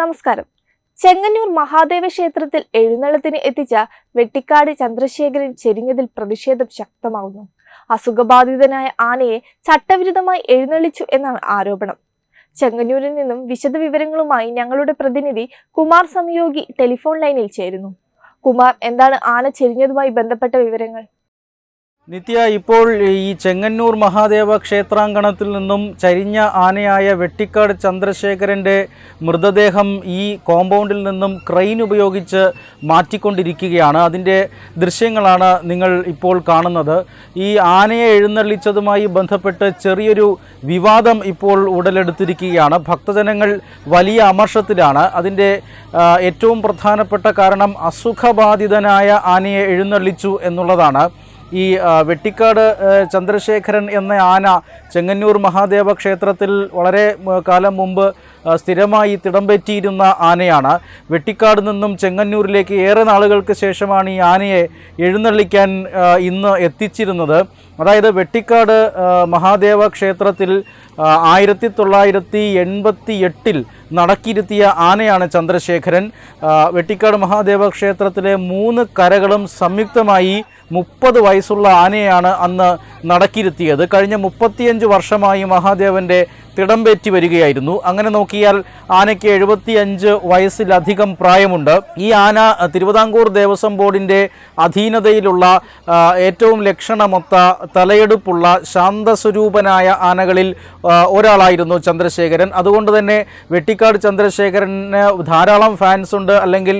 നമസ്കാരം. ചെങ്ങന്നൂർ മഹാദേവ ക്ഷേത്രത്തിൽ എഴുന്നള്ളത്തിന് എത്തിച്ച വെട്ടിക്കാട് ചന്ദ്രശേഖരൻ ചെരിഞ്ഞതിൽ പ്രതിഷേധം ശക്തമാകുന്നു അസുഖബാധിതനായ ആനയെ ചട്ടവിരുദ്ധമായി എഴുന്നള്ളിച്ചു എന്നാണ് ആരോപണം. ചെങ്ങന്നൂരിൽ നിന്നും വിശദ വിവരങ്ങളുമായി ഞങ്ങളുടെ പ്രതിനിധി കുമാർ സംയോഗി ടെലിഫോൺ ലൈനിൽ ചേരുന്നു. കുമാർ എന്താണ് ആന ചെരിഞ്ഞതുമായി ബന്ധപ്പെട്ട വിവരങ്ങൾ? നിത്യ ഇപ്പോൾ ഈ ചെങ്ങന്നൂർ മഹാദേവ ക്ഷേത്രാങ്കണത്തിൽ നിന്നും ചരിഞ്ഞ ആനയായ വെട്ടിക്കാട് ചന്ദ്രശേഖരന്റെ മൃതദേഹം ഈ കോമ്പൗണ്ടിൽ നിന്നും ക്രെയിൻ ഉപയോഗിച്ച് മാറ്റിക്കൊണ്ടിരിക്കുകയാണ്. അതിന്റെ ദൃശ്യങ്ങളാണ് നിങ്ങൾ ഇപ്പോൾ കാണുന്നത്. ഈ ആനയെ എഴുന്നള്ളിച്ചതുമായി ബന്ധപ്പെട്ട് ചെറിയൊരു വിവാദം ഇപ്പോൾ ഉടലെടുത്തിരിക്കുകയാണ്. ഭക്തജനങ്ങൾ വലിയ അമർഷത്തിലാണ്. അതിന്റെ ഏറ്റവും പ്രധാനപ്പെട്ട കാരണം അസുഖബാധിതനായ ആനയെ എഴുന്നള്ളിച്ചു എന്നുള്ളതാണ്. ഈ വെട്ടിക്കാട് ചന്ദ്രശേഖരൻ എന്ന ആന ചെങ്ങന്നൂർ മഹാദേവ ക്ഷേത്രത്തിൽ വളരെ കാലം മുമ്പ് സ്ഥിരമായി തിടംപറ്റിയിരുന്ന ആനയാണ്. വെട്ടിക്കാട് നിന്നും ചെങ്ങന്നൂരിലേക്ക് ഏറെ നാളുകൾക്ക് ശേഷമാണ് ഈ ആനയെ എഴുന്നള്ളിക്കാൻ ഇന്ന് എത്തിച്ചിരുന്നത്. അതായത് വെട്ടിക്കാട് മഹാദേവ ക്ഷേത്രത്തിൽ ആയിരത്തി തൊള്ളായിരത്തി എൺപത്തി എട്ടിൽ നടക്കിരുത്തിയ ആനയാണ് ചന്ദ്രശേഖരൻ. വെട്ടിക്കാട് മഹാദേവ ക്ഷേത്രത്തിലെ മൂന്ന് കരകളും സംയുക്തമായി മുപ്പത് വയസ്സുള്ള ആനയാണ് അന്ന് നടക്കിരുത്തിയത്. കഴിഞ്ഞ മുപ്പത്തിയഞ്ച് വർഷമായി തിടംപേറ്റി വരികയായിരുന്നു. അങ്ങനെ നോക്കിയാൽ ആനയ്ക്ക് എഴുപത്തിയഞ്ച് വയസ്സിലധികം പ്രായമുണ്ട്. ഈ ആന തിരുവിതാംകൂർ ദേവസ്വം ബോർഡിന്റെ അധീനതയിലുള്ള ഏറ്റവും ലക്ഷണമൊത്ത തലയെടുപ്പുള്ള ശാന്തസ്വരൂപനായ ആനകളിൽ ഒരാളായിരുന്നു ചന്ദ്രശേഖരൻ. അതുകൊണ്ട് തന്നെ വെട്ടിക്കാട് ചന്ദ്രശേഖരന് ധാരാളം ഫാൻസ് ഉണ്ട്. അല്ലെങ്കിൽ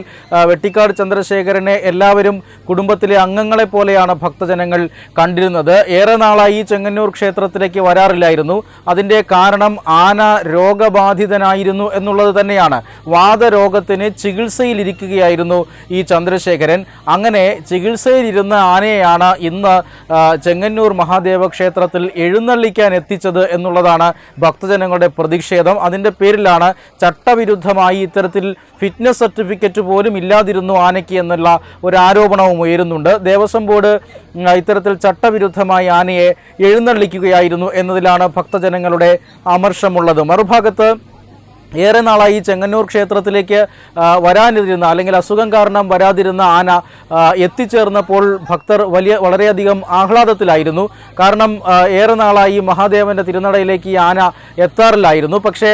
വെട്ടിക്കാട് ചന്ദ്രശേഖരനെ എല്ലാവരും കുടുംബത്തിലെ അംഗങ്ങളെ പോലെയാണ് ഭക്തജനങ്ങൾ കണ്ടിരുന്നത്. ഏറെ നാളായി ചെങ്ങന്നൂർ ക്ഷേത്രത്തിലേക്ക് വരാറില്ലായിരുന്നു. അതിന്റെ കാരണം ആന രോഗബാധിതനായിരുന്നു എന്നുള്ളത് തന്നെയാണ്. വാദരോഗത്തിന് ചികിത്സയിലിരിക്കുകയായിരുന്നു ഈ ചന്ദ്രശേഖരൻ. അങ്ങനെ ചികിത്സയിലിരുന്ന ആനയെയാണ് ഇന്ന് ചെങ്ങന്നൂർ മഹാദേവ ക്ഷേത്രത്തിൽ എഴുന്നള്ളിക്കാൻ എത്തിച്ചത് എന്നുള്ളതാണ് ഭക്തജനങ്ങളുടെ പ്രതിഷേധം. അതിന്റെ പേരിലാണ് ചട്ടവിരുദ്ധമായി ഇത്തരത്തിൽ ഫിറ്റ്നസ് സർട്ടിഫിക്കറ്റ് പോലും ഇല്ലാതിരുന്നു ആനയ്ക്ക് എന്നുള്ള ഒരു ആരോപണവും ഉയരുന്നുണ്ട്. ദേവസ്വം ബോർഡ് ഇത്തരത്തിൽ ചട്ടവിരുദ്ധമായി ആനയെ എഴുന്നള്ളിക്കുകയായിരുന്നു എന്നതിലാണ് ഭക്തജനങ്ങളുടെ അമർഷമുള്ളത് മറുഭാഗത്ത് ഏറെ നാളായി ചെങ്ങന്നൂർ ക്ഷേത്രത്തിലേക്ക് വരാനിരുന്ന അല്ലെങ്കിൽ അസുഖം കാരണം വരാതിരുന്ന ആന എത്തിച്ചേർന്നപ്പോൾ ഭക്തർ വലിയ വളരെയധികം ആഹ്ലാദത്തിലായിരുന്നു. കാരണം ഏറെ നാളായി മഹാദേവന്റെ തിരുനടയിലേക്ക് ഈ ആന എത്താറില്ലായിരുന്നു. പക്ഷേ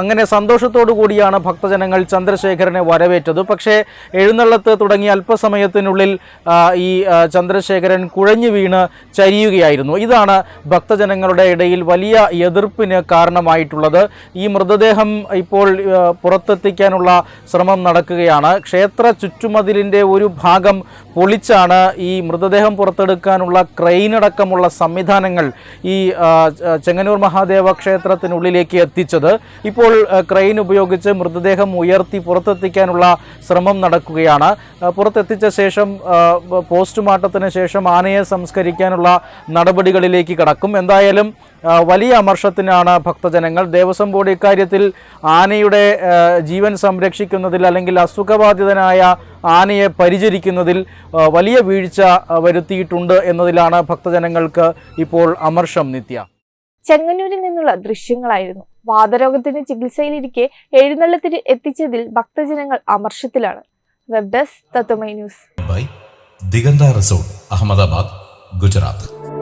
അങ്ങനെ സന്തോഷത്തോടു കൂടിയാണ് ഭക്തജനങ്ങൾ ചന്ദ്രശേഖരനെ വരവേറ്റത്. പക്ഷേ എഴുന്നള്ളത്ത് തുടങ്ങിയ അല്പസമയത്തിനുള്ളിൽ ഈ ചന്ദ്രശേഖരൻ കുഴഞ്ഞു വീണ് ചരിയുകയായിരുന്നു. ഇതാണ് ഭക്തജനങ്ങളുടെ ഇടയിൽ വലിയ എതിർപ്പിന് കാരണമായിട്ടുള്ളത്. ഈ മൃതദേഹം ഇപ്പോൾ പുറത്തെത്തിക്കാനുള്ള ശ്രമം നടക്കുകയാണ്. ക്ഷേത്ര ചുറ്റുമതിലിന്റെ ഒരു ഭാഗം പൊളിച്ചാണ് ഈ മൃതദേഹം പുറത്തെടുക്കാനുള്ള ക്രെയിനടക്കമുള്ള സംവിധാനങ്ങൾ ഈ ചെങ്ങന്നൂർ മഹാദേവ ക്ഷേത്രത്തിനുള്ളിലേക്ക് എത്തിച്ചത്. ഇപ്പോൾ ക്രെയിൻ ഉപയോഗിച്ച് മൃതദേഹം ഉയർത്തി പുറത്തെത്തിക്കാനുള്ള ശ്രമം നടക്കുകയാണ്. പുറത്തെത്തിച്ച ശേഷം പോസ്റ്റ്മോർട്ടത്തിന് ശേഷം ആനയെ സംസ്കരിക്കാനുള്ള നടപടികളിലേക്ക് കടക്കും. എന്തായാലും വലിയ അമർഷത്തിനാണ് ഭക്തജനങ്ങൾ. ദേവസ്വം ബോർഡ് ഇക്കാര്യത്തിൽ ആനയുടെ ജീവൻ സംരക്ഷിക്കുന്നതിൽ അല്ലെങ്കിൽ അസുഖബാധിതനായ ആനയെ പരിചരിക്കുന്നതിൽ വലിയ വീഴ്ച വരുത്തിയിട്ടുണ്ട് എന്നതിലാണ് ഭക്തജനങ്ങൾക്ക് ഇപ്പോൾ അമർഷം നിത്യ. ചെങ്ങന്നൂരിൽ നിന്നുള്ള ദൃശ്യങ്ങളായിരുന്നു. വാതരോഗത്തിന് ചികിത്സയിലിരിക്കെ എഴുന്നള്ളത്തിന് എത്തിച്ചതിൽ ഭക്തജനങ്ങൾ അമർഷത്തിലാണ്. Web desk Tatwamayi news. Diganta resort Ahmedabad Gujarat.